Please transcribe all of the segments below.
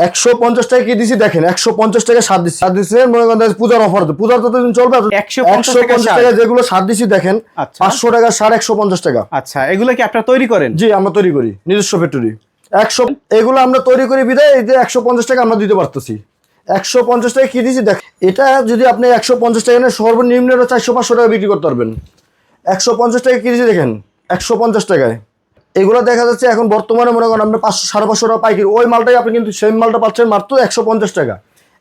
একশো পঞ্চাশ টাকা কি দিছি দেখেন একশো পঞ্চাশ টাকা সার দিচ্ছি সার দিচ্ছে মনে করেন পূজার অফার পূজার ততদিন চলবে 150 টাকা সার। টাকা যেগুলো সার দিছি দেখেন আচ্ছা। পাঁচশো টাকা সার একশো পঞ্চাশ টাকা আচ্ছা এগুলো কি আপনারা তৈরি করেন জি আমরা তৈরি করি নিজস্ব ফ্যাক্টরি একশো এগুলো আমরা তৈরি করি বিদায় এই যে একশো পঞ্চাশ টাকা আমরা দিতে পারতেছি একশো পঞ্চাশ টাকা কি দিছি দেখ এটা যদি আপনি একশো পঞ্চাশ টাকা নেন সর্বনিম্ন চারশো পাঁচশো টাকা বিক্রি করতে পারবেন একশো পঞ্চাশ টাকা কি দিছি দেখেন একশো পঞ্চাশ টাকায় এগুলো দেখা যাচ্ছে এখন বর্তমানে মনে করেন আপনি পাঁচশো, সাড়ে পাঁচশো টাকা পাইকারি। ওই মালটাই আপনি কিন্তু সেম মালটা পাচ্ছেন মাত্র একশো পঞ্চাশ টাকা।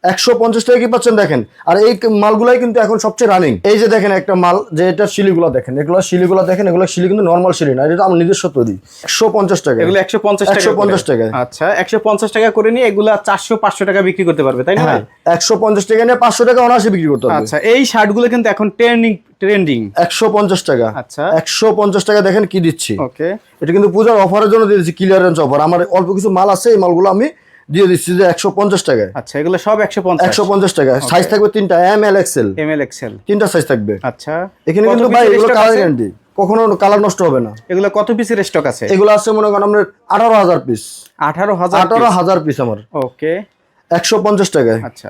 একশো পঞ্চাশ টাকা কি পাচ্ছেন দেখেন? আর এই মালগুলাই কিন্তু এখন সবচেয়ে রানিং এই যে দেখেন একটা মাল যে এটা শিলিগুলো দেখেন এগুলো শিলিগুলো দেখেন এগুলো শিলি কিন্তু নর্মাল শিলি না এটা আমার নিজস্ব তৈরি। একশো পঞ্চাশ টাকা। এগুলো একশো পঞ্চাশ টাকা 150 করে। টাকায়। আচ্ছা একশো পঞ্চাশ টাকা করে নিয়ে এগুলা চারশো পাঁচশো টাকা বিক্রি করতে পারবে তাই না হ্যাঁ একশো পঞ্চাশ টাকা নিয়ে পাঁচশো টাকা অনায়াসে বিক্রি করতে আচ্ছা এই শার্টগুলো কিন্তু এখন ট্রেন্ডিং ট্রেন্ডিং একশো পঞ্চাশ টাকা। আচ্ছা। একশো পঞ্চাশ টাকা দেখেন কি দিচ্ছি। ওকে এটা কিন্তু পূজার অফারের জন্য দিয়ে দিচ্ছি ক্লিয়ারেন্স অফার আমার অল্প কিছু মাল আছে এই মালগুলো আমি দিয়ে দিচ্ছি যে একশো পঞ্চাশ টাকায়। আচ্ছা এগুলো সব একশো পঞ্চাশ। একশো পঞ্চাশ টাকা সাইজ থাকবে তিনটা M L XL M L XL তিনটা সাইজ থাকবে। আচ্ছা। এখানে কিন্তু ভাই এগুলো কালার গ্যারান্টি কখনো কালার নষ্ট হবে না। এগুলো কত পিসের স্টক আছে? এগুলো আছে মনে করেন আমরা আঠারো হাজার পিস আঠারো হাজার আঠারো হাজার পিস আমার। ওকে একশো পঞ্চাশ টাকায়। আচ্ছা।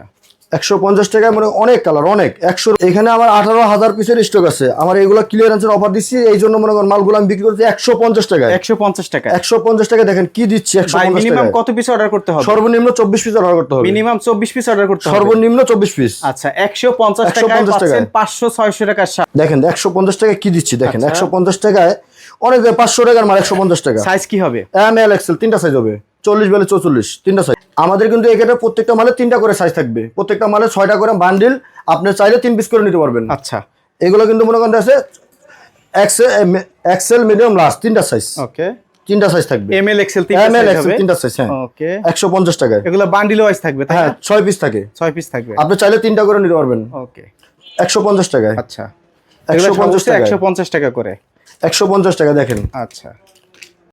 একশো পঞ্চাশ টাকায় মানে অনেক কালার অনেক একশো এখানে আমার আঠারো হাজার পিসের স্টক আছে আমার এগুলো ক্লিয়ারেন্সের অফার দিচ্ছি এই জন্য মনে করেন মালগুলো আমি বিক্রি করছি একশো পঞ্চাশ টাকায় একশো পঞ্চাশ টাকা একশো পঞ্চাশ টাকা দেখেন কি দিচ্ছি একশো মিনিমাম কত পিস অর্ডার করতে হবে সর্বনিম্ন চব্বিশ পিস অর্ডার করতে হবে মিনিমাম চব্বিশ পিস অর্ডার করতে হবে সর্বনিম্ন চব্বিশ পিস আচ্ছা একশো পঞ্চাশ 150 টাকায় টাকায়। পাচ্ছেন পাঁচশো ছয়শো টাকার দেখেন একশো পঞ্চাশ টাকা কি দিচ্ছি দেখেন আচ্ছা। একশো পঞ্চাশ টাকায় অনেক পাঁচশো টাকার মাল একশো পঞ্চাশ টাকা সাইজ কি হবে এম এল এক্সেল তিনটা সাইজ হবে চল্লিশ বেলে চৌচল্লিশ তিনটা সাইজ আমাদের কিন্তু এখানে প্রত্যেকটা মালে তিনটা করে সাইজ থাকবে। প্রত্যেকটা মালে ছয়টা করে বান্ডিল আপনি চাইলে তিন পিস করে নিতে পারবেন। আচ্ছা। এগুলো কিন্তু মনে করেন আছে এক্সেল মিডিয়াম লাস্ট তিনটা সাইজ ওকে তিনটা সাইজ থাকবে। M L XL M L XL তিনটা সাইজ হ্যাঁ। ওকে একশো পঞ্চাশ টাকায়। এগুলো বান্ডিল ওয়াইজ থাকবে তাই হ্যাঁ না? ছয় পিস থাকে। ছয় পিস থাকবে। আপনি চাইলে তিনটা করে নিতে পারবেন। ওকে একশো পঞ্চাশ টাকায়। আচ্ছা। 150 টাকায়। একশো পঞ্চাশ টাকা করে। একশো পঞ্চাশ টাকা দেখেন। আচ্ছা।